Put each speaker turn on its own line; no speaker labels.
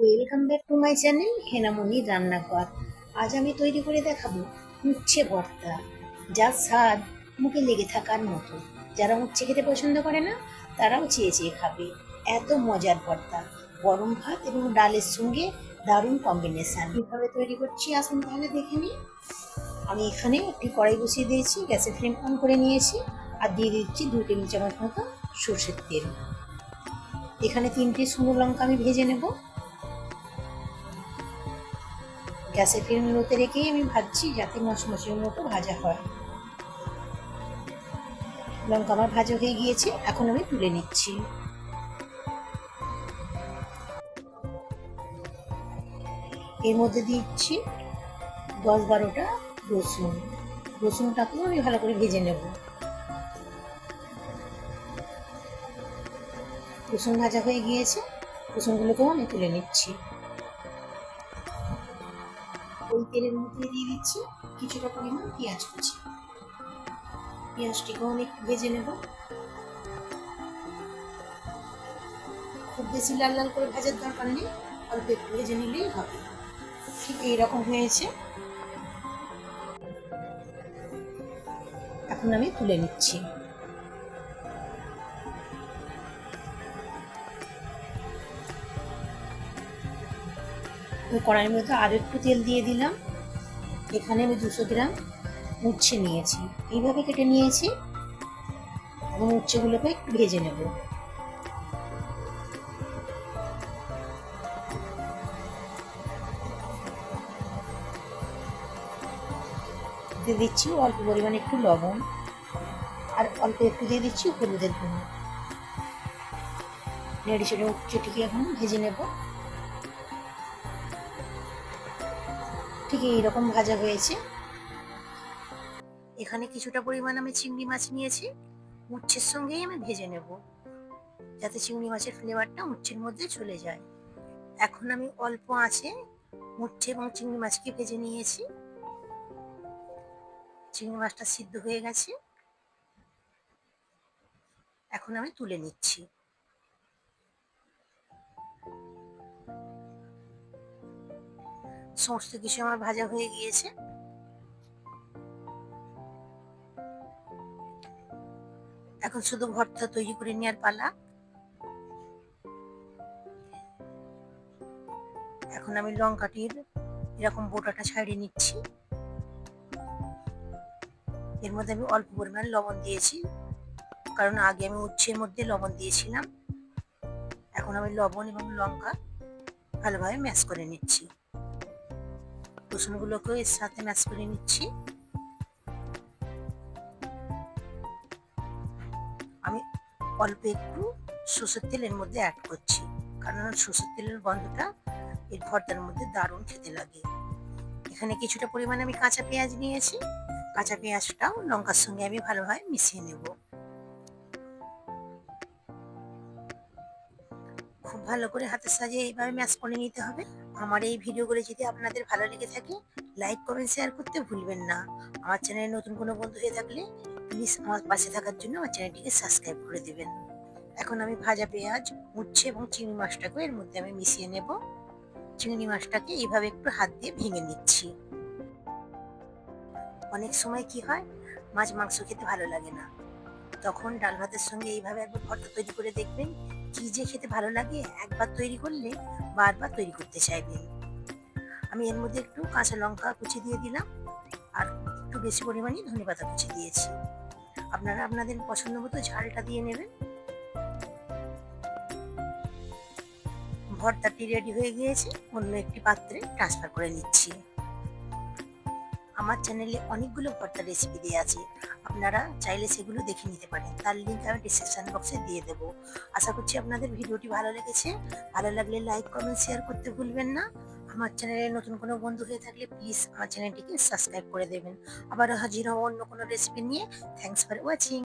Welcome back to my channel Henamoni রান্নাঘর আজ আমি তৈরি করে দেখাবো উচ্ছে ভর্তা যার স্বাদ মুখে লেগে থাকার মতো। যারা উচ্ছে খেতে পছন্দ করে না, তারাও চেয়ে চেয়ে খাবে। এত মজার ভর্তা, গরম ভাত এবং ডালের সঙ্গে দারুণ কম্বিনেশন কীভাবে তৈরি করছি আসুন তাহলে দেখে নিই। আমি এখানে একটি কড়াই বসিয়ে দিয়েছি, গ্যাসের ফ্লেম অন করে নিয়েছি, আর দিয়ে দিচ্ছি দুই টেবিল চামচ মতো সর্ষের তেল। এখানে তিনটে শুকনো লঙ্কা আমি ভেজে নেব। গ্যাসের ফ্লেম রেখেই আমি ভাজছি যাতে মশমশের মতো ভাজা হয়। লঙ্কা আমার ভাজা হয়ে গিয়েছে, এখন আমি তুলে নিচ্ছি। এর মধ্যে দিচ্ছি দশ বারোটা রসুন। রসুনটাকেও আমি ভালো করে ভেজে নেব। রসুন ভাজা হয়ে গিয়েছে, রসুনগুলোকেও আমি তুলে নিচ্ছি। ওই তেলের মধ্যে দিয়ে দিচ্ছি। কিছুটা পরিমাণ পেঁয়াজ কুচি। পেঁয়াজটিকেও আমি একটু ভেজে নেব। খুব বেশি লাল লাল করে ভাজার দরকার নেই। অল্প একটু ভেজে নিলেই হবে। ঠিক এইরকম হয়েছে। এখন আমি তুলে নিচ্ছি। কড়াইয়ের মধ্যে আরও একটু তেল দিয়ে দিলাম। এখানে আমি দুশো গ্রাম উচ্ছে নিয়েছি। এইভাবে কেটে নিয়েছি এবং উচ্ছেগুলোকে ভেজে নেব। দিয়ে দিচ্ছি অল্প পরিমাণে একটু লবণ আর অল্প একটু দিয়ে দিচ্ছি হলুদের গুঁড়ো। নেড়ে চেড়ে উচ্ছেটিকে এখন ভেজে নেব। ঠিক এইরকম ভাজা হয়েছে। এখানে কিছুটা পরিমাণ আমি চিংড়ি মাছ নিয়েছি। উচ্ছের সঙ্গেই আমি ভেজে নেব, যাতে চিংড়ি মাছের ফ্লেভারটা উচ্ছের মধ্যে চলে যায়। এখন আমি অল্প আছে উচ্ছে এবং চিংড়ি মাছকে ভেজে নিয়েছি। চিংড়ি মাছটা সিদ্ধ হয়ে গেছে। এখন আমি তুলে নিচ্ছি। সমস্ত কিছু আমার ভাজা হয়ে গিয়েছে। এখন শুধু ভর্তা তৈরি করে নেওয়ার পালা। এখন আমি লঙ্কাটির এরকম বোটাটা ছাড়িয়ে নিচ্ছি। এর মধ্যে আমি অল্প পরিমাণ লবণ দিয়েছি, কারণ আগে আমি উচ্ছের মধ্যে লবণ দিয়েছিলাম। এখন আমি লবণ এবং লঙ্কা ভালোভাবে ম্যাশ করে নিচ্ছি। রসুনগুলোকেও এর সাথে ম্যাশ করে নিচ্ছি। আমি অল্প একটু সর্ষের তেলের মধ্যে অ্যাড করছি, কারণ সর্ষের তেলের গন্ধটা এই ভর্তার মধ্যে দারুণ খেতে লাগে। এখানে কিছুটা পরিমাণে আমি কাঁচা পেঁয়াজ নিয়েছি, কাঁচা পেঁয়াজটাও লঙ্কার সঙ্গে আমি ভালোভাবে মিশিয়ে নেব। ভালো করে হাতের সাজিয়ে এইভাবে ম্যাশ করে নিতে হবে। আমার এই ভিডিওগুলো যদি আপনাদের ভালো লেগে থাকে লাইক কমেন্ট শেয়ার করতে ভুলবেন না। আমার চ্যানেলে নতুন কোনো বন্ধু হয়ে থাকলে প্লিজ আমার পাশে থাকার জন্য আমার চ্যানেলটিকে সাবস্ক্রাইব করে দেবেন। এখন আমি ভাজা পেঁয়াজ, উচ্ছে এবং চিংড়ি মাছটাকে এর মধ্যে আমি মিশিয়ে নেব। চিংড়ি মাছটাকে এইভাবে একটু হাত দিয়ে ভেঙে নিচ্ছি। অনেক সময় কি হয়, মাছ মাংস খেতে ভালো লাগে না। তখন ডাল ভাতের সঙ্গে এইভাবে একবার ভর্তা তৈরি করে দেখবেন কি যে খেতে ভালো লাগে একবার তৈরি করলে বারবার তৈরি করতে চাইবেন আমি এর মধ্যে একটু কাঁচা লঙ্কা কুচি দিয়ে দিলাম আর একটু বেশি পরিমাণে ধনে পাতা কুচি দিয়েছি। আপনারা আপনাদের পছন্দ মতো ঝালটা দিয়ে নেবেন। ভর্তাটি রেডি হয়ে গিয়েছে। অন্য একটি পাত্রে ট্রান্সফার করে নিচ্ছি। আমার চ্যানেলে অনেকগুলো ভর্তা রেসিপি দেওয়া আছে। আপনারা চাইলে সেগুলো দেখে নিতে পারেন। তার লিঙ্ক আমি ডিসক্রিপশন বক্সে দিয়ে দেবো। আশা করছি আপনাদের ভিডিওটি ভালো লেগেছে। ভালো লাগলে লাইক কমেন্ট শেয়ার করতে ভুলবেন না। আমার চ্যানেলে নতুন কোনো বন্ধু হয়ে থাকলে প্লিজ আমার চ্যানেলটিকে সাবস্ক্রাইব করে দেবেন। আবার হাজির হওয়া অন্য কোনো রেসিপি নিয়ে। Thanks for watching